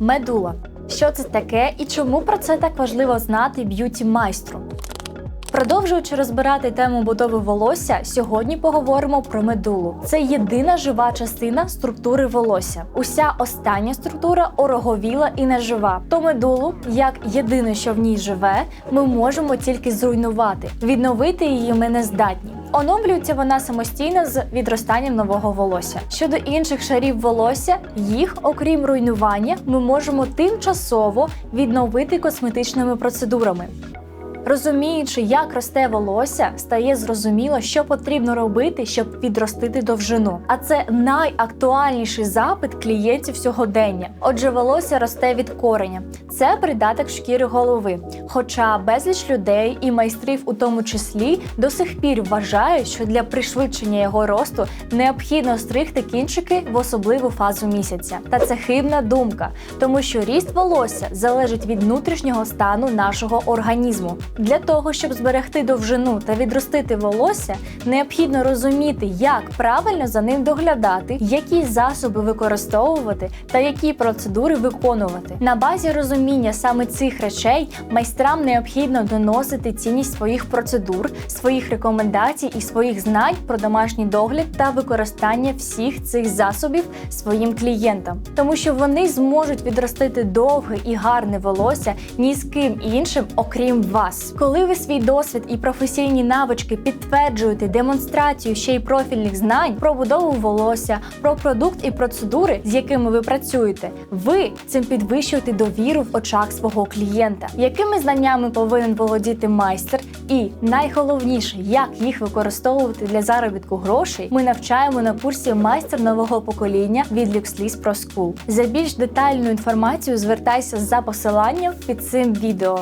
Медула. Що це таке і чому про це так важливо знати б'юті майстру? Продовжуючи розбирати тему будови волосся, сьогодні поговоримо про медулу. Це єдина жива частина структури волосся. Уся остання структура ороговіла і нежива. То медулу, як єдине, що в ній живе, ми можемо тільки зруйнувати. Відновити її ми не здатні. Оновлюється вона самостійно з відростанням нового волосся. Щодо інших шарів волосся, їх, окрім руйнування, ми можемо тимчасово відновити косметичними процедурами. Розуміючи, як росте волосся, стає зрозуміло, що потрібно робити, щоб відростити довжину. А це найактуальніший запит клієнтів сьогодення. Отже, волосся росте від кореня. Це придаток шкіри голови. Хоча безліч людей і майстрів, у тому числі, до сих пір вважають, що для пришвидшення його росту необхідно стригти кінчики в особливу фазу місяця. Та це хибна думка, тому що ріст волосся залежить від внутрішнього стану нашого організму. Для того, щоб зберегти довжину та відростити волосся, необхідно розуміти, як правильно за ним доглядати, які засоби використовувати та які процедури виконувати. На базі розуміння саме цих речей майстрам необхідно доносити цінність своїх процедур, своїх рекомендацій і своїх знань про домашній догляд та використання всіх цих засобів своїм клієнтам, тому що вони зможуть відростити довге і гарне волосся ні з ким іншим, окрім вас. Коли ви свій досвід і професійні навички підтверджуєте демонстрацією ще й профільних знань про будову волосся, про продукт і процедури, з якими ви працюєте, ви цим підвищуєте довіру в очах свого клієнта. Якими знаннями повинен володіти майстер, і найголовніше, як їх використовувати для заробітку грошей, ми навчаємо на курсі майстер нового покоління від LuxLease Pro School. За більш детальну інформацію звертайся за посиланням під цим відео.